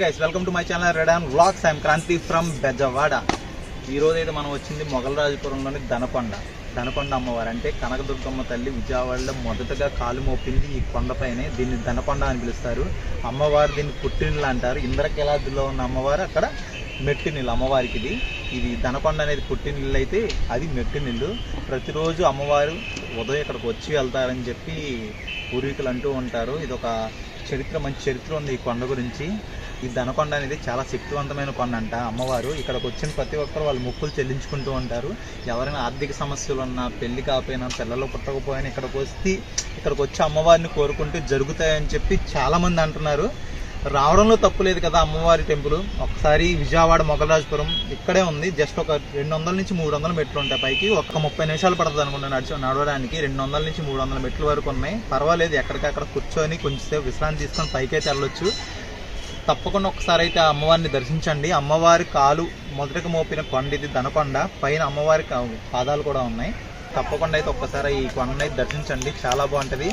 Guys welcome to my channel red and vlogs I'm Kranthi from Bezawada ఈ అయితే మనం వచ్చింది మొగలరాజపురంలోని దనకొండ దనకొండ అమ్మవారు అంటే కనకదుర్గమ్మ తల్లి విజయవాడలో మొదటగా కాలు మోపింది ఈ కొండపైనే. దీన్ని దనకొండ అని పిలుస్తారు. అమ్మవారు దీన్ని పుట్టినిళ్ళు అంటారు. ఇంద్రకిలాదిలో ఉన్న అమ్మవారు అక్కడ మెట్టినిల్లు అమ్మవారికి ఇది ఇది దనకొండ అనేది పుట్టినిల్లు అయితే అది మెట్టినిల్లు. ప్రతిరోజు అమ్మవారు ఉదయం ఇక్కడికి వచ్చి వెళ్తారని చెప్పి పూర్వీకులు అంటూ ఉంటారు. ఇది ఒక చరిత్ర మంచి చరిత్ర ఉంది ఈ కొండ గురించి. ఈ దనకొండ అనేది చాలా శక్తివంతమైన కొండ అంట అమ్మవారు ఇక్కడికి వచ్చిన ప్రతి ఒక్కరు వాళ్ళు మొక్కులు చెల్లించుకుంటూ ఉంటారు. ఎవరైనా ఆర్థిక సమస్యలు ఉన్నా పెళ్ళి కాకపోయినా పిల్లలు పుట్టకపోయినా ఇక్కడికి వస్తే ఇక్కడికి వచ్చి అమ్మవారిని కోరుకుంటూ జరుగుతాయని చెప్పి చాలామంది అంటున్నారు. రావడంలో తప్పు లేదు కదా అమ్మవారి టెంపుల్. ఒకసారి విజయవాడ మొగలరాజపురం ఇక్కడే ఉంది. జస్ట్ ఒక రెండు వందల నుంచి మూడు వందల మెట్లు ఉంటాయి పైకి. ఒక ముప్పై నిమిషాలు పడుతుంది అనుకుంటా నడిచి నడవడానికి. రెండు వందల నుంచి మూడు వందల మెట్లు వరకు ఉన్నాయి. పర్వాలేదు ఎక్కడికక్కడ కూర్చొని కొంచెంసేపు విశ్రాంతి తీసుకొని పైకి అయితే వెళ్ళొచ్చు. తప్పకుండా ఒకసారి అయితే ఆ అమ్మవారిని దర్శించండి. అమ్మవారి కాలు మొదటగా మోపిన కొండ ఇది దనకొండ పైన అమ్మవారి పాదాలు కూడా ఉన్నాయి. తప్పకుండా అయితే ఒక్కసారి ఈ కొండని అయితే దర్శించండి. చాలా బాగుంటుంది.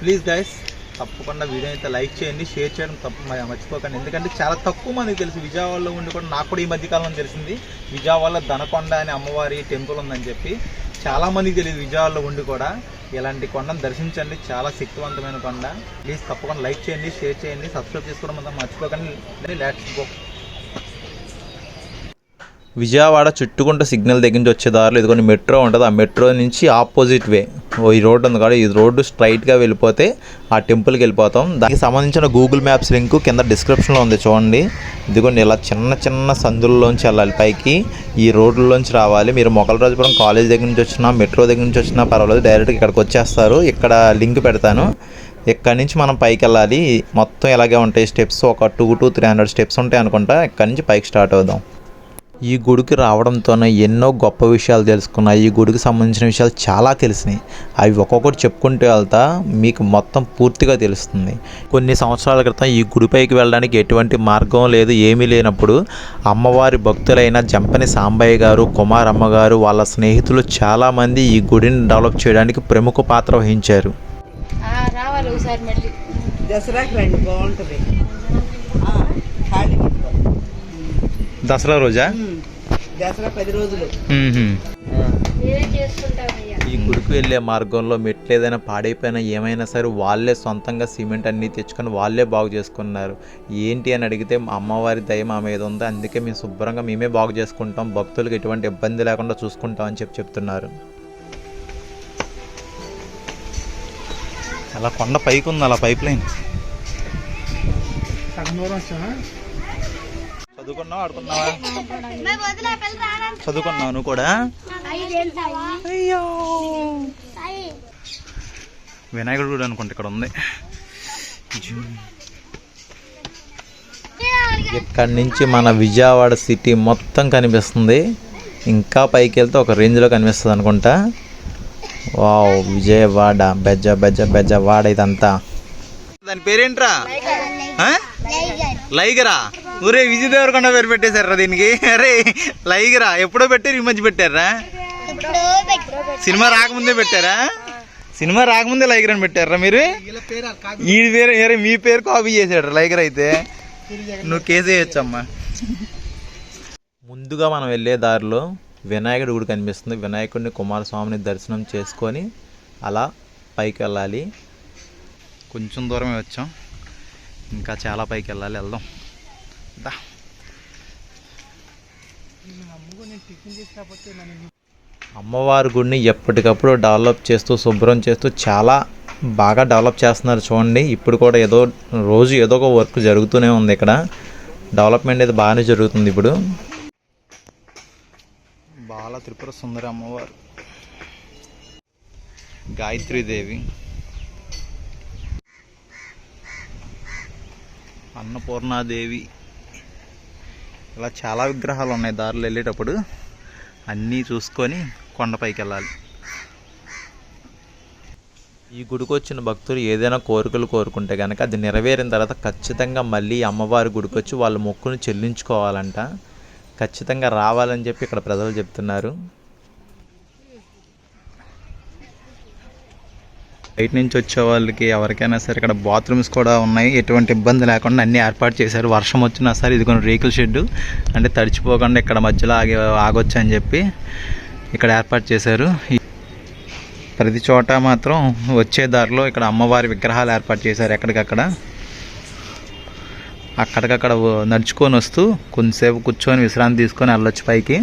ప్లీజ్ గైస్ తప్పకుండా వీడియో అయితే లైక్ చేయండి. షేర్ చేయడం తప్పు మర్చిపోకండి. ఎందుకంటే చాలా తక్కువ మందికి తెలుసు. విజయవాడలో ఉండి కూడా నాకు కూడా ఈ మధ్యకాలంలో తెలిసింది. విజయవాడలో దనకొండ అనే అమ్మవారి టెంపుల్ ఉందని చెప్పి. చాలా మందికి తెలియదు విజయవాడలో ఉండి కూడా. ఇలాంటి కొండను దర్శించండి. చాలా శక్తివంతమైన కొండ. ప్లీజ్ తప్పకుండా లైక్ చేయండి షేర్ చేయండి సబ్స్క్రైబ్ చేసుకోవడం మర్చిపోకండి. లెట్స్ గో విజయవాడ చుట్టుకుంట సిగ్నల్ దగ్గర నుంచి వచ్చే దారిలో ఇదిగోండి మెట్రో ఉంటుంది. ఆ మెట్రో నుంచి ఆపోజిట్ వే. ఓ ఈ రోడ్డు ఉంది కాబట్టి ఈ రోడ్డు స్ట్రైట్గా వెళ్ళిపోతే ఆ టెంపుల్కి వెళ్ళిపోతాం. దానికి సంబంధించిన గూగుల్ మ్యాప్స్ లింక్ కింద డిస్క్రిప్షన్లో ఉంది చూడండి. ఇదిగోండి ఇలా చిన్న చిన్న సందుల్లోంచి వెళ్ళాలి. పైకి ఈ రోడ్లలోంచి రావాలి. మీరు మొగలరాజపురం కాలేజ్ దగ్గర నుంచి వచ్చినా మెట్రో దగ్గర నుంచి వచ్చినా పర్వాలేదు. డైరెక్ట్గా ఇక్కడికి వచ్చేస్తారు. ఇక్కడ లింక్ పెడతాను. ఇక్కడ నుంచి మనం పైకి వెళ్ళాలి. మొత్తం ఇలాగే ఉంటాయి స్టెప్స్. ఒక two two three hundred steps ఉంటాయి అనుకుంటా. ఇక్కడ నుంచి పైకి స్టార్ట్ అవుదాం. ఈ గుడికి రావడంతోనే ఎన్నో గొప్ప విషయాలు తెలుసుకున్నాయి. ఈ గుడికి సంబంధించిన విషయాలు చాలా తెలిసినాయి. అవి ఒక్కొక్కటి చెప్పుకుంటూ వెళ్తా మీకు మొత్తం పూర్తిగా తెలుస్తుంది. కొన్ని సంవత్సరాల క్రితం ఈ గుడిపైకి వెళ్ళడానికి ఎటువంటి మార్గం లేదు ఏమీ లేనప్పుడు అమ్మవారి భక్తులైన జంపని సాంబయ్య గారు కుమారమ్మ గారు వాళ్ళ స్నేహితులు చాలామంది ఈ గుడిని డెవలప్ చేయడానికి ప్రముఖ పాత్ర వహించారు. ఆ, రావాలి ఒకసారి మళ్ళీ. దసరాకి రండి బాగుంటుంది. దసరా రోజా? దసరా పది రోజులు. ఈ గుడికి వెళ్ళే మార్గంలో మెట్లు ఏదైనా పాడైపోయినా ఏమైనా సరే వాళ్ళే సొంతంగా సిమెంట్ అన్నీ తెచ్చుకొని వాళ్ళే బాగు చేసుకున్నారు. ఏంటి అని అడిగితే మా అమ్మవారి దయ మా మీద ఉంది. అందుకే మేము శుభ్రంగా మేమే బాగు చేసుకుంటాం. భక్తులకు ఎటువంటి ఇబ్బంది లేకుండా చూసుకుంటాం అని చెప్పి చెప్తున్నారు. అలా కొండ పైకి ఉంది అలా పైప్ లైన్. చదువుకున్నావా ఆడుకున్నావా? చదువుకున్నావు నువ్వు కూడా? అయ్యో! వినాయకుడు గుడి అనుకుంటా ఇక్కడ ఉంది. ఇక్కడ నుంచి మన విజయవాడ సిటీ మొత్తం కనిపిస్తుంది. ఇంకా పైకి వెళ్తే ఒక రేంజ్లో కనిపిస్తుంది అనుకుంటా. వావ్ విజయవాడ. బెజ్జ బెజ్జ బెజ్జవాడ ఇదంతా దాని పేరేంట్రా? లైగరా? ఊరే విజయ్ దేవరకొండ పేరు పెట్టేశారా దీనికి? అరే లైగరా ఎప్పుడో పెట్టారు ఈ మధ్య పెట్టారా? సినిమా రాకముందే పెట్టారా? సినిమా రాకముందే లైగర్ అని పెట్టారా మీరు? ఈ పేరు అరే మీ పేరు కాపీ చేశాడు లైగర్ అయితే. నువ్వు కేసు వేయచ్చమ్మా. ముందుగా మనం వెళ్ళే దారిలో వినాయకుడి గుడి కనిపిస్తుంది. వినాయకుడిని కుమారస్వామిని దర్శనం చేసుకొని అలా పైకి వెళ్ళాలి. కొంచెం దూరమే వచ్చాం. ఇంకా చాలా పైకి వెళ్ళాలి. వెళ్దాం. దా. అమ్మవారి గుడిని ఎప్పటికప్పుడు డెవలప్ చేస్తూ శుభ్రం చేస్తూ చాలా బాగా డెవలప్ చేస్తున్నారు చూడండి. ఇప్పుడు కూడా ఏదో రోజు ఏదో ఒక వర్క్ జరుగుతూనే ఉంది ఇక్కడ. డెవలప్మెంట్ అయితే బాగానే జరుగుతుంది ఇప్పుడు. బాల త్రిపుర సుందరి అమ్మవారు. గాయత్రీదేవి అన్నపూర్ణాదేవి. ఇలా చాలా విగ్రహాలు ఉన్నాయి దారిలో వెళ్ళేటప్పుడు. అన్నీ చూసుకొని కొండపైకి వెళ్ళాలి. ఈ గుడికి వచ్చిన భక్తులు ఏదైనా కోరికలు కోరుకుంటే కనుక అది నెరవేరిన తర్వాత ఖచ్చితంగా మళ్ళీ అమ్మవారి గుడికి వచ్చి వాళ్ళ మొక్కును చెల్లించుకోవాలంట. ఖచ్చితంగా రావాలని చెప్పి ఇక్కడ ప్రజలు చెప్తున్నారు. బయట నుంచి వచ్చే వాళ్ళకి ఎవరికైనా సరే ఇక్కడ బాత్రూమ్స్ కూడా ఉన్నాయి. ఎటువంటి ఇబ్బంది లేకుండా అన్ని ఏర్పాటు చేశారు. వర్షం వచ్చినా సరే ఇది కొన్ని రేకుల షెడ్ అంటే తడిచిపోకుండా ఇక్కడ మధ్యలో ఆగి ఆగొచ్చు అని చెప్పి ఇక్కడ ఏర్పాటు చేశారు. ప్రతి చోట మాత్రం వచ్చే దారిలో ఇక్కడ అమ్మవారి విగ్రహాలు ఏర్పాటు చేశారు ఎక్కడికక్కడ. అక్కడికక్కడ నడుచుకొని వస్తూ కొంతసేపు కూర్చొని విశ్రాంతి తీసుకొని వెళ్ళొచ్చు పైకి.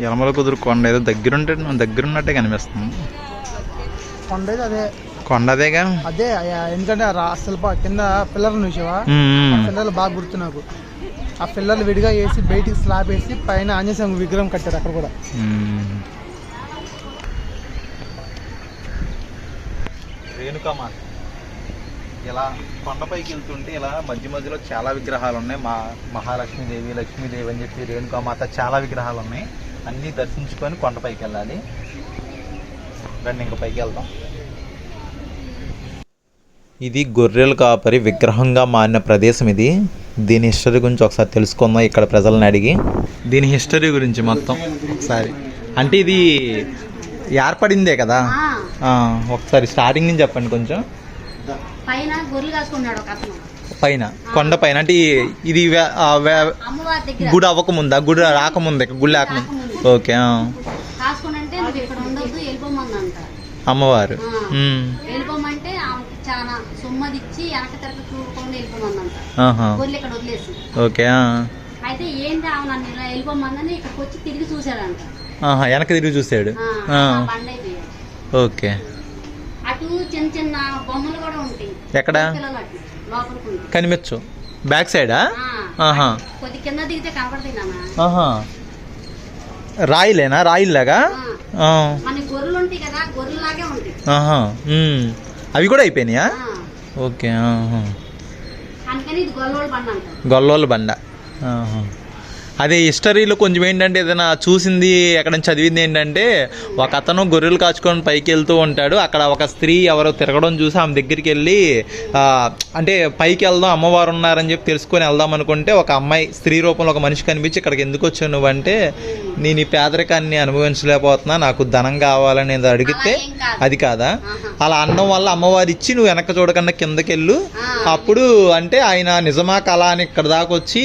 యలమల కుదురు కొండ ఏదో దగ్గరుంటే దగ్గరున్నట్టే కనిపిస్తుంది. కొండేది అదే. కొండదేగా? అదే అయ్యా, ఎందుకంటే శిల్ప కింద పిల్లర్లు చూసావా? మ్మ్. పిల్లర్లు బాగా గుర్తు నాకు. ఆ పిల్లర్లు విడిగా వేసి బయటికి స్లాబ్ వేసి పైన ఆంజనేయ విగ్రహం కట్టారు అక్కడ కూడా. రేణుకామాత ఇలా కొండపైకి వెళ్తుంటే ఇలా మధ్య మధ్యలో చాలా విగ్రహాలు ఉన్నాయి. మా మహాలక్ష్మీదేవి లక్ష్మీదేవి అని చెప్పి రేణుకామాత చాలా విగ్రహాలు ఉన్నాయి. అన్నీ దర్శించుకొని కొండపైకి వెళ్ళాలి. రండి ఇంక పైకి వెళ్దాం. ఇది గొర్రెల కాపరి విగ్రహంగా మారిన ప్రదేశం ఇది. దీని హిస్టరీ గురించి ఒకసారి తెలుసుకుందాం ఇక్కడ ప్రజలను అడిగి. దీని హిస్టరీ గురించి మొత్తం ఒకసారి. అంటే ఇది ఏర్పడిందే కదా? ఆ, ఒకసారి స్టార్టింగ్ నుంచి చెప్పండి కొంచెం. పైన గొర్రెలు కాసుకున్నాడు ఒక అతను. పైన కొండ పైన. అంటే ఇది గుడి అవ్వకముందా? గుడి రాకముందే? గుడి లేకముందు? ఓకే ఇక్కడ ఉండొద్దు అమ్మవారు. వెళ్ళిపోమంటే వెనక తిరగ చూడకుండా వెళ్ళిపోమందంట ఆహా. గొర్రెలు ఇక్కడ వదిలేసి. ఓకే. అయితే ఏంటి ఆమె నన్ను ఇలా వెళ్ళిపోమందని ఇక్కడికి వచ్చి తిరిగి చూశాడంట ఆహా, వెనక తిరిగి చూసాడు. ఓకే. అటు చిన్న చిన్న బొమ్మలు కూడా ఉంటాయి. ఎక్కడ? కనిపించు బ్యాక్ సైడా? కొద్ది కింద దిగితే కనపడతాయి నాన్న. రాయిలేనా? రాయిల్లాగా. అవి కూడా అయిపోయినాయా? ఓకే గొల్లవాళ్ళు బండ అదే హిస్టరీలో కొంచెం ఏంటంటే ఏదైనా చూసింది ఎక్కడ చదివింది ఏంటంటే ఒక అతను గొర్రెలు కాచుకొని పైకి వెళ్తూ ఉంటాడు అక్కడ ఒక స్త్రీ ఎవరో తిరగడం చూసి ఆమె దగ్గరికి వెళ్ళి అంటే పైకి వెళ్దాం అమ్మవారు ఉన్నారని చెప్పి తెలుసుకొని వెళ్దాం అనుకుంటే ఒక అమ్మాయి స్త్రీ రూపంలో ఒక మనిషి కనిపించి ఇక్కడికి ఎందుకు వచ్చావు నువ్వంటే నేను ఈ పేదరికాన్ని అనుభవించలేకపోతున్నా నాకు ధనం కావాలని అడిగితే. అది కాదా. అలా అన్నం వల్ల అమ్మవారు ఇచ్చి నువ్వు వెనక చూడకుండా కిందకెళ్ళు. అప్పుడు అంటే ఆయన నిజమా కళ అని ఇక్కడ దాకా వచ్చి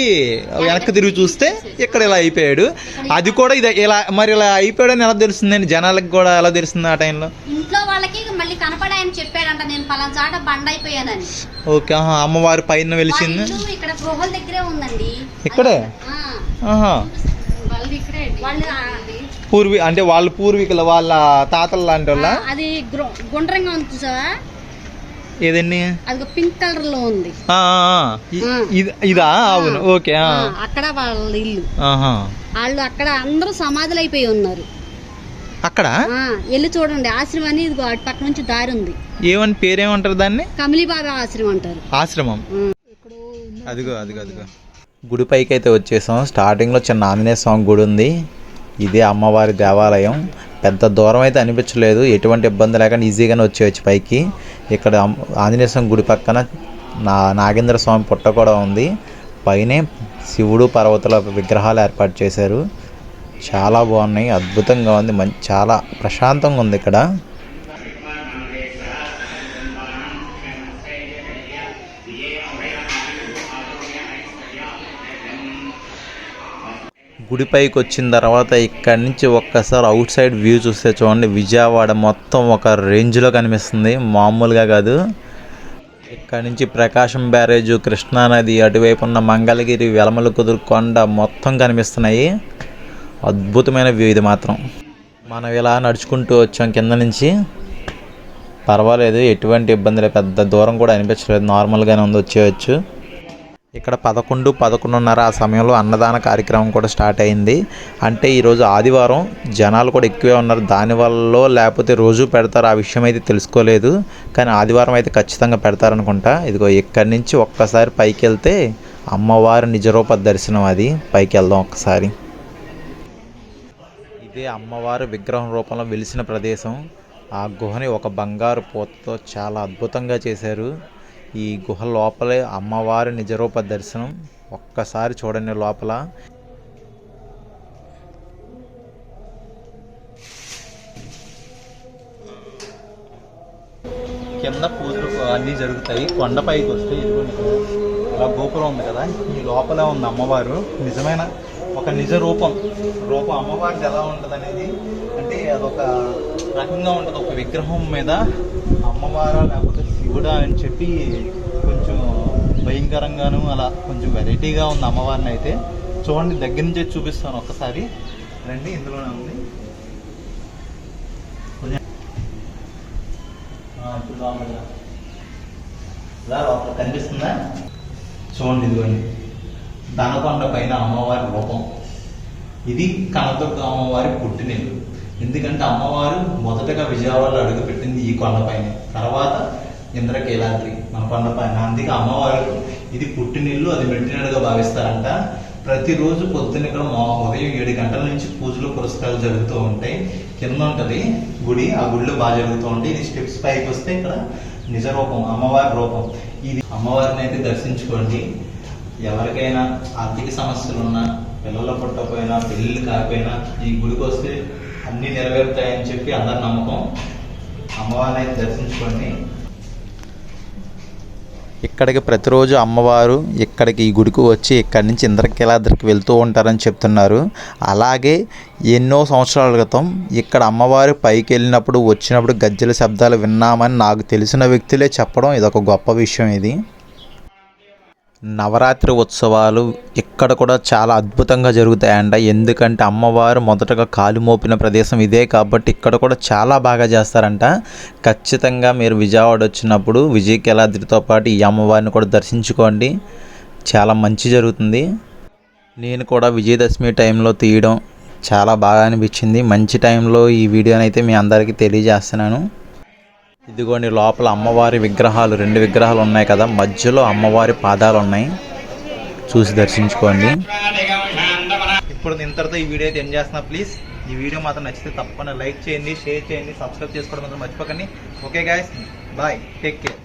వెనక్కి తిరిగి చూస్తే ఇక్కడ ఇలా అయిపోయాడు. అది కూడా ఇది ఇలా మరి ఇలా అయిపోయాడని ఎలా తెలుస్తుందండి? జనాలకు కూడా ఎలా తెలుస్తుంది ఆ టైంలో? ఇంట్లో వాళ్ళకి మళ్ళీ కనపడి ఆయన చెప్పాడంట నేను పలానా చాట బండ అయిపోయానని. ఓకే ఆహా, అమ్మవారి పైన వెలిసింది ఇక్కడ గృహల దగ్గరే ఉందండి. ఇక్కడే? ఆహా. పూర్వీ అంటే వాళ్ళ పూర్వీకుల వాళ్ళ తాతల లాంటి వాళ్ళ? అది గుండ్రంగా ఉంది చూసావా? ఏదండి? అది పింక్ కలర్లో ఉంది ఇది- ఇదా అవును. ఓకే అక్కడ వాళ్ళ ఇల్లు. ఆహా. వాళ్ళు అక్కడ అందరూ సమాధులు అయిపోయి ఉన్నారు. అక్కడ? ఆ, వెళ్ళి చూడండి. ఆశ్రమం అని అటు పక్క నుంచి దారి ఉంది. ఏమని పేరేమంటారు దాన్ని? కమిలీబాబా ఆశ్రమం అంటారు. ఆశ్రమం. అదిగో అదిగో అదిగో. గుడి పైకి అయితే వచ్చేసాం స్టార్టింగ్లో చిన్న ఆంజనేయ స్వామి గుడి ఉంది. ఇదే అమ్మవారి దేవాలయం. పెద్ద దూరం అయితే అనిపించలేదు. ఎటువంటి ఇబ్బంది లేకుండా ఈజీగానే వచ్చేయచ్చు పైకి. ఇక్కడ ఆంజనేయ స్వామి గుడి పక్కన నా నాగేంద్ర స్వామి పుట్ట కూడా ఉంది. పైనే శివుడు పర్వతాల విగ్రహాలు ఏర్పాటు చేశారు. చాలా బాగున్నాయి. అద్భుతంగా ఉంది. మంచి చాలా ప్రశాంతంగా ఉంది ఇక్కడ. గుడిపైకి వచ్చిన తర్వాత ఇక్కడి నుంచి ఒక్కసారి అవుట్ సైడ్ వ్యూ చూస్తే చూడండి విజయవాడ మొత్తం ఒక రేంజ్లో కనిపిస్తుంది. మామూలుగా కాదు. ఇక్కడ నుంచి ప్రకాశం బ్యారేజ్ కృష్ణానది అటువైపు ఉన్న మంగళగిరి వెలమల కుదురుకొండ మొత్తం కనిపిస్తున్నాయి. అద్భుతమైన వ్యూ ఇది మాత్రం. మనం ఇలా నడుచుకుంటూ వచ్చాం కింద నుంచి. పర్వాలేదు ఎటువంటి ఇబ్బంది లేదు పెద్ద దూరం కూడా అనిపించలేదు. నార్మల్గానే ఉంది వచ్చేయచ్చు. ఇక్కడ పదకొండు పదకొండున్నర ఆ సమయంలో అన్నదాన కార్యక్రమం కూడా స్టార్ట్ అయింది. అంటే ఈరోజు ఆదివారం జనాలు కూడా ఎక్కువే ఉన్నారు. దానివల్ల లేకపోతే రోజు పెడతారు. ఆ విషయం అయితే తెలుసుకోలేదు. కానీ ఆదివారం అయితే ఖచ్చితంగా పెడతారనుకుంటా. ఇదిగో ఇక్కడి నుంచి ఒక్కసారి పైకి వెళ్తే అమ్మవారి నిజరూప దర్శనం అది. పైకి వెళ్దాం ఒక్కసారి. ఇదే అమ్మవారు విగ్రహం రూపంలో వెలిసిన ప్రదేశం. ఆ గుహని ఒక బంగారు పూతతో చాలా అద్భుతంగా చేశారు. ఈ గుహ లోపలే అమ్మవారి నిజరూప దర్శనం ఒక్కసారి చూడండి లోపల. కింద పూజలు అన్నీ జరుగుతాయి. కొండపైకి వస్తే ఇలా గోపురం ఉంది కదా ఈ లోపల ఉంది అమ్మవారు. నిజమైన ఒక నిజ రూపం. రూపం అమ్మవారిది ఎలా ఉంటుంది అనేది అంటే అదొక రకంగా ఉంటుంది. ఒక విగ్రహం మీద అమ్మవారు లేకపోతే కూడా అని చెప్పి కొంచెం భయంకరంగాను అలా కొంచెం వెరైటీగా ఉంది అమ్మవారిని అయితే. చూడండి దగ్గర నుంచే చూపిస్తాను ఒక్కసారి. రండి ఇందులోనే ఉంది. ఇప్పుడు లోపల. కనిపిస్తుందా? చూడండి ఇదిగోండి. దనకొండ పైన అమ్మవారి రూపం. ఇది కనదుర్గ అమ్మవారి పుట్టినిల్లు. ఎందుకంటే అమ్మవారు మొదటగా విజయవాడలో అడుగుపెట్టింది ఈ కొండపైన. తర్వాత ఇంద్రకీలాద్రి మన కొండపైన అందుకే అమ్మవారు ఇది పుట్టినిల్లు అది మెట్టినట్టుగా భావిస్తారంట. ప్రతిరోజు పొద్దున్న ఇక్కడ మా- ఉదయం ఏడు గంటల నుంచి పూజలు పురస్కారాలు జరుగుతూ ఉంటాయి. కింద ఉంటుంది గుడి ఆ గుడిలో బాగా జరుగుతూ ఉంటాయి. ఇది స్టెప్స్ పైకి వస్తే ఇక్కడ నిజ రూపం అమ్మవారి రూపం. ఇది అమ్మవారిని అయితే దర్శించుకోండి. ఎవరికైనా ఆర్థిక సమస్యలు ఉన్నా పిల్లలు పుట్టకపోయినా పెళ్ళిళ్ళు కాకపోయినా ఈ గుడికి వస్తే అన్నీ నెరవేరుతాయని చెప్పి అందరి నమ్మకం. అమ్మవారిని అయితే దర్శించుకోండి. ఇక్కడికి ప్రతిరోజు అమ్మవారు ఇక్కడికి ఈ గుడికి వచ్చి ఇక్కడి నుంచి ఇంద్రకీలాద్రికి వెళ్తూ ఉంటారని చెప్తున్నారు. అలాగే ఎన్నో సంవత్సరాల క్రితం ఇక్కడ అమ్మవారు పైకి వెళ్ళినప్పుడు వచ్చినప్పుడు గజ్జల శబ్దాలు విన్నామని నాకు తెలిసిన వ్యక్తులే చెప్పడం ఇదొక గొప్ప విషయం ఇది. నవరాత్రి ఉత్సవాలు ఇక్కడ కూడా చాలా అద్భుతంగా జరుగుతాయంట ఎందుకంటే అమ్మవారు మొదటగా కాలు మోపిన ప్రదేశం ఇదే కాబట్టి ఇక్కడ కూడా చాలా బాగా చేస్తారంట. ఖచ్చితంగా మీరు విజయవాడ వచ్చినప్పుడు విజయకేలాద్రితో పాటు ఈ అమ్మవారిని కూడా దర్శించుకోండి. చాలా మంచి జరుగుతుంది. నేను కూడా విజయదశమి టైంలో తీయడం చాలా బాగా అనిపించింది. మంచి టైంలో ఈ వీడియోనైతే మీ అందరికీ తెలియజేస్తున్నాను. ఇదిగోండి లోపల అమ్మవారి విగ్రహాలు రెండు విగ్రహాలు ఉన్నాయి కదా. మధ్యలో అమ్మవారి పాదాలు ఉన్నాయి. చూసి దర్శించుకోండి. ఇప్పుడు ఇంతటితో ఈ వీడియో అయితే ఎండ్ చేస్తున్నా ప్లీజ్ ఈ వీడియో మాత్రం నచ్చితే తప్పకుండా లైక్ చేయండి షేర్ చేయండి సబ్స్క్రైబ్ చేసుకోవడం మాత్రం మర్చిపోకండి. Okay guys bye take care